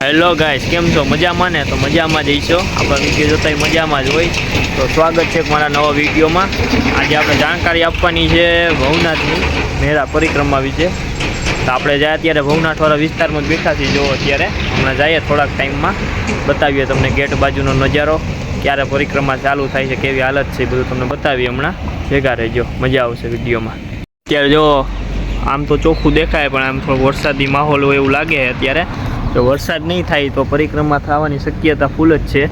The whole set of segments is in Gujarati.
હેલો ગાઈસ કેમ છો? મજામાં ને? તો મજામાં જ છો આપણા વીડિયો જોતા મજામાં જ હોય. તો સ્વાગત છે મારા નવા વિડીયોમાં આજે આપણે જાણકારી આપવાની છે ભવનાથની મેરા પરિક્રમા વિશે. તો આપણે જાય અત્યારે ભવનાથવાળા વિસ્તારમાં બેઠા છીએ. જો અત્યારે હમણાં જઈએ થોડાક ટાઈમમાં. બતાવીએ તમને ગેટ બાજુનો નજારો. ક્યારે પરિક્રમા ચાલુ થાય છે, કેવી હાલત છે બધું તમને બતાવીએ હમણાં. ભેગા રહેજો. મજા આવશે વિડીયોમાં અત્યારે જો આમ તો ચોખ્ખું દેખાય, પણ આમ થોડો વરસાદી માહોલ હોય એવું લાગે અત્યારે. જો વરસાદ નહીં થાય તો પરિક્રમા થવાની શક્યતા ફૂલ જ છે.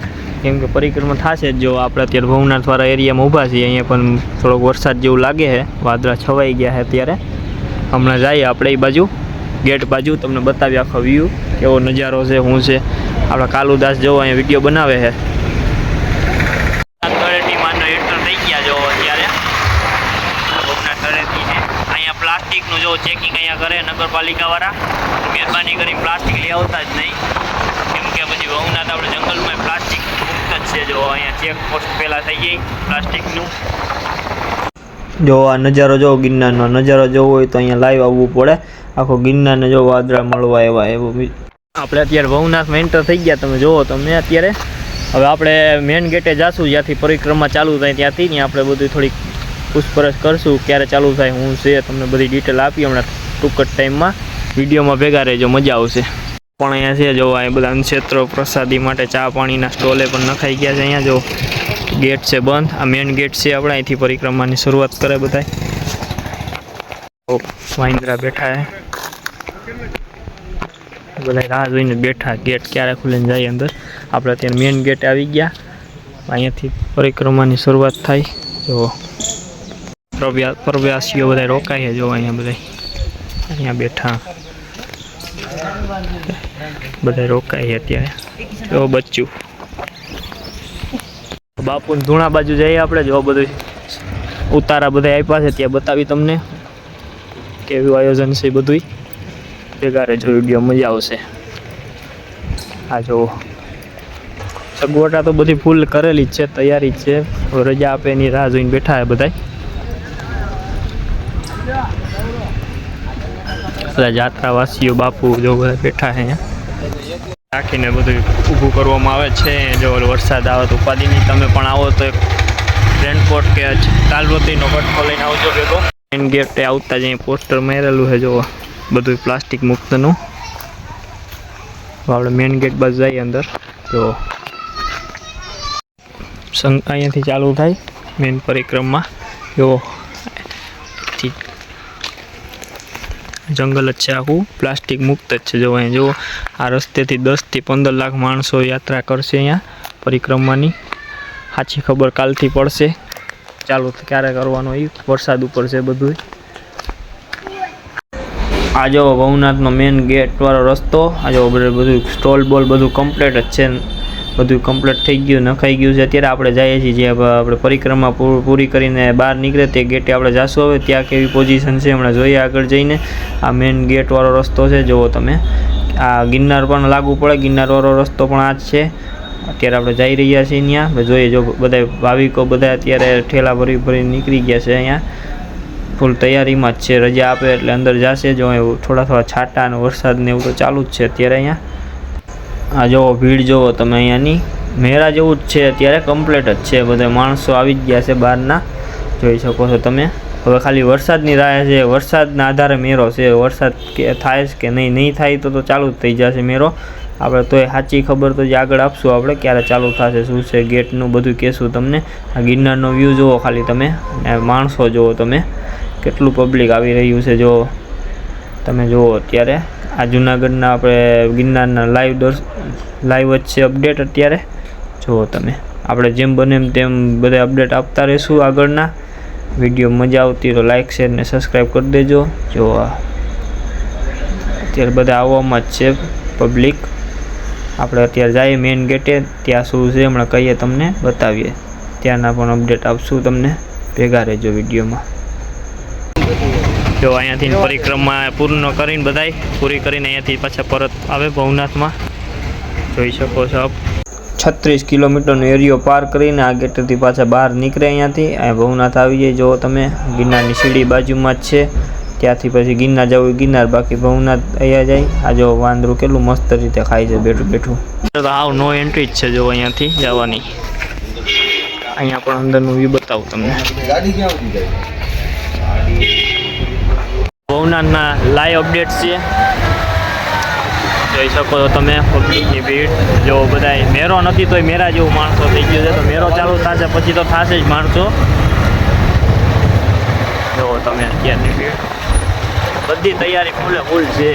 કેમ કે પરિક્રમા થશે જ જો આપણે અત્યારે ભવનાથવાળા એરિયામાં ઊભા છીએ, અહીંયા પણ થોડોક વરસાદ જેવું લાગે છે. વાદળા છવાઈ ગયા છે અત્યારે. હમણાં જઈએ આપણે એ બાજુ. ગેટ બાજુ તમને બતાવી આખો વ્યૂ કેવો નજારો છે, શું છે. આપણા કાલુદાસ જેવો અહીંયા વીડિયો બનાવે છે તળેટીમાંનો એન્ટર થઈ ગયા જો અત્યારે ભવનાથ તળેટી છે અહીંયા પ્લાસ્ટિકનું જો ચેકિંગ અહીંયા કરે નગરપાલિકાવાળા મહેરબાની કરી પ્લાસ્ટિક લઈ આવતા જ નહીં. કેમ કે પછી ભવનાથ આપણે જંગલમાં પ્લાસ્ટિક મુક્ત જ છે. જો અહીંયા ચેક પોસ્ટ પહેલાં થઈ ગઈ પ્લાસ્ટિકનું. જો આ નજારો જો ગિરનારનો નજારો જોવો હોય તો અહીંયા લાઈવ આવવું પડે. આખો ગિરનારને જો વાદળા મળવા એવા એવો આપણે અત્યારે ભવનાથમાં એન્ટર થઈ ગયા. તમે જોવો તમે અત્યારે. હવે આપણે મેઇન ગેટે જાશું. જ્યાંથી પરિક્રમા ચાલુ થાય ત્યાંથી ને આપણે બધું થોડીક પૂછપરછ કરશું ક્યારે ચાલુ થાય, હું છે તમને બધી ડિટેલ આપી હમણાં ટૂંક જ ટાઈમમાં વિડીયોમાં ભેગા રહેજો, મજા આવશે. પણ અહીંયા છે, જો આ બધા ક્ષેત્રો પ્રસાદી માટે ચા પાણીના સ્ટોલે પણ નખાઈ ગયા છે, અહીંયા જો ગેટ છે બંધ. આ મેઇન ગેટ છે આપણે, અહીંથી પરિક્રમાની શરૂઆત કરે બધા મહિન્દ્રા બેઠા છે બધા રાહ જોઈને બેઠા ગેટ ક્યારે ખુલીને જાય અંદર. આપણે અત્યારે મેઇન ગેટ આવી ગયા. અહીંયાથી પરિક્રમાની શરૂઆત થાય. જો પ્રવ્યા પ્રવાસીઓ બધા રોકાય જો અહીંયા બધા અહીંયા બેઠા. બધા રોકાય અત્યારે. જો બચ્ચું. બાપુ ધૂણા બાજુ જઈએ આપણે, જો બધું ઉતારા બધા આપ્યા છે, ત્યાં બતાવી તમને કેવું આયોજન છે બધું ભેગા રહેજો વીડિયો મજા આવશે. આ જો સગવડતા તો બધી ફૂલ કરેલી જ છે, તૈયારી જ છે. રજા આપે એની રાહ જોઈને બેઠા છે બધા બધા જાત્રાવાસીઓ બાપુ જો બધા બેઠા છે રાખીને બધું ઊભું કરવામાં આવે છે. જો વરસાદ આવે તો ઉપાધિની તમે પણ આવો તો એક રેનકોટ કે તાલવતીનો કટકો લઈને આવજો ભેગો. મેન ગેટે આવતા જ પોસ્ટર મારેલું છે, જો બધું પ્લાસ્ટિક મુક્તનું. આપણે મેઇન ગેટ બાજુ જઈએ અંદર સંગ અહીંયાથી ચાલુ થાય મેઇન પરિક્રમા, જો. જંગલ જ છે આખું. પ્લાસ્ટિક મુક્ત જ છે. જો અહીંયા જુઓ, આ રસ્તેથી દસથી પંદર લાખ માણસો યાત્રા કરશે અહીંયા પરિક્રમાની. સાચી ખબર કાલથી પડશે. ચાલુ ક્યારે કરવાનો એ વરસાદ ઉપર છે બધું આ જો ભવનાથનો મેઇન ગેટ વાળો રસ્તો. આ જો બધું સ્ટોલ બોલ બધું કમ્પ્લીટ જ છે. બધું કમ્પ્લીટ થઈ ગયું, નખાઈ ગયું છે. અત્યારે આપણે જઈએ છીએ, જે આપણે પરિક્રમા પૂરી કરીને બહાર નીકળે તે ગેટે આપણે જાશું હવે. ત્યાં કેવી પોઝિશન છે હમણાં જોઈએ આગળ જઈને. આ મેઇન ગેટવાળો રસ્તો છે, જુઓ તમે. આ ગિરનાર પણ લાગુ પડે ગિરનારવાળો રસ્તો પણ આ જ છે. અત્યારે આપણે જઈ રહ્યા છીએ ત્યાં. જોઈએ જો બધા ભાવિકો બધા અત્યારે ઠેલા ભરી ભરી નીકળી ગયા છે અહીંયા. ફૂલ તૈયારીમાં જ છે. રજા આપે એટલે અંદર જશે. જો થોડા થોડા છાંટા અને વરસાદ ને એવું તો ચાલુ જ છે અત્યારે અહીંયા. આ જુઓ ભીડ જુઓ તમે અહીંયાની. મેરા જેવું જ છે, અત્યારે કમ્પ્લેટ જ છે. બધા માણસો આવી જ ગયા છે બહારના. જોઈ શકો છો તમે. હવે ખાલી વરસાદની રાહ છે. વરસાદના આધારે મેળો છે. વરસાદ કે થાય છે કે નહીં નહીં થાય તો તો ચાલુ જ થઈ જશે મેળો આપણે તો એ સાચી ખબર તો જે આગળ આપશું આપણે ક્યારે ચાલુ થશે, શું છે ગેટનું બધું કહેશું તમને. આ ગિરનારનો વ્યૂ જુઓ ખાલી તમે. માણસો જુઓ તમે. કેટલું પબ્લિક આવી રહ્યું છે જો તમે જુઓ અત્યારે. આ જુનાગઢના આપણે ગિરનારના લાઈવ દર્શ લાઈવ જ છે અપડેટ અત્યારે. જુઓ તમે, આપણે જેમ બને એમ તેમ બધા અપડેટ આપતા રહીશું આગળના. વીડિયો મજા આવતી તો લાઈક શેર ને સબસ્ક્રાઈબ કરી દેજો. જો અત્યારે બધા આવવામાં જ છે પબ્લિક આપણે અત્યારે જઈએ મેઇન ગેટે ત્યાં શું છે હમણાં કહીએ તમને, બતાવીએ. ત્યાંના પણ અપડેટ આપશું તમને. ભેગા રહેજો વિડીયોમાં. જો અહીંયાથી પરિક્રમા પૂર્ણ કરીને બધાય પૂરી કરીને અહીંયાથી પાછા પરત આવે ભવનાથમાં. જોઈ શકો છો આપ. છત્રીસ કિલોમીટરનો એરિયો પાર કરીને આ ગેટેથી પાછા બહાર નીકળે અહીંયાથી. અહીંયા ભવનાથ આવી જાય. જો તમે ગિરનારની સીડી બાજુમાં જ છે ત્યાંથી પછી ગિરનાર જવું ગિરનાર બાકી ભવનાથ અહીંયા જાય. આ જો વાંદરું કેટલું મસ્ત રીતે ખાય છે બેઠું બેઠું. તો હાવ નો એન્ટ્રી જ છે જો અહીંયાથી જવાની. અહીંયા પણ અંદરનું વ્યૂ બતાવું તમને. ગાડી ક્યાં જાય ભવનાથના લાઈવ અપડેટ્સ છે. જોઈ શકો છો તમે પબ્લિકની ભીડ. જો બધાય મેરો નથી, તોય મેરા જેવું માણસો થઈ ગયું છે. તો મેરો ચાલુ થશે, પછી તો થશે જ માણસો. જો તમે અત્યારની ભીડ. બધી તૈયારી ફૂલે ફૂલ છે.